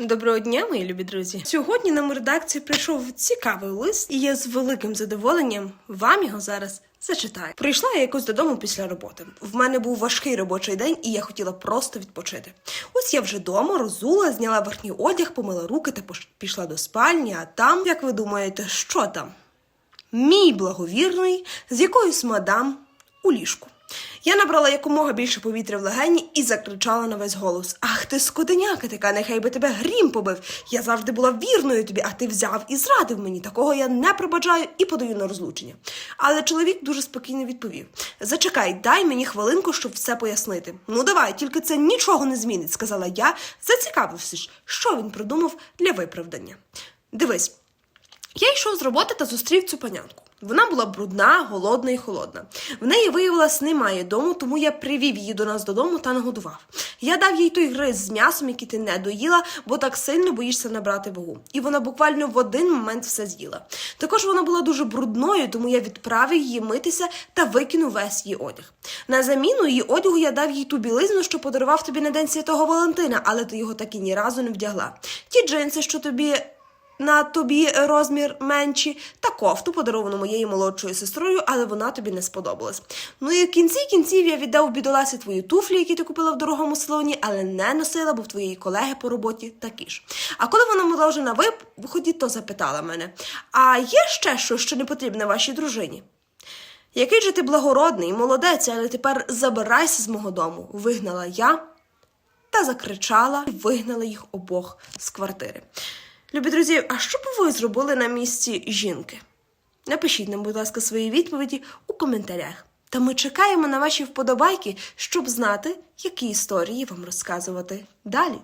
Доброго дня, мої любі друзі. Сьогодні нам у редакцію прийшов цікавий лист, і я з великим задоволенням вам його зараз зачитаю. Прийшла я якось додому після роботи. В мене був важкий робочий день, і я хотіла просто відпочити. Ось я вже вдома розула, зняла верхній одяг, помила руки та пішла до спальні. А там, як ви думаєте, що там? Мій благовірний з якоюсь мадам у ліжку. Я набрала якомога більше повітря в легені і закричала на весь голос: Ах ти скотиняка така, нехай би тебе грім побив. Я завжди була вірною тобі, а ти взяв і зрадив мені. Такого я не пробаджаю і подаю на розлучення. Але чоловік дуже спокійно відповів: Зачекай, дай мені хвилинку, щоб все пояснити. Ну давай, тільки це нічого не змінить, сказала я, зацікавившись, що він придумав для виправдання. Дивись. Я йшов з роботи та зустрів цю панянку. Вона була брудна, голодна і холодна. В неї виявилось немає дому, тому я привів її до нас додому та нагодував. Я дав їй той гриз з м'ясом, який ти не доїла, бо так сильно боїшся набрати вагу. І вона буквально в один момент все з'їла. Також вона була дуже брудною, тому я відправив її митися та викинув весь її одяг. На заміну її одягу я дав їй ту білизну, що подарував тобі на день святого Валентина, але ти його так і ні разу не вдягла. Ті джинси, що тобі на тобі розмір менші, та кофту, подаровану моєю молодшою сестрою, але вона тобі не сподобалась. Ну і в кінці кінців я віддав бідоласі твої туфлі, які ти купила в дорогому салоні, але не носила, бо в твоєї колеги по роботі такі ж. А коли вона була вже на виході, то запитала мене: а є ще щось, що не потрібне вашій дружині? Який же ти благородний, молодець, але тепер забирайся з мого дому, вигнала я та закричала і вигнала їх обох з квартири. Любі друзі, а що б ви зробили на місці жінки? Напишіть нам, будь ласка, свої відповіді у коментарях. Та ми чекаємо на ваші вподобайки, щоб знати, які історії вам розказувати далі.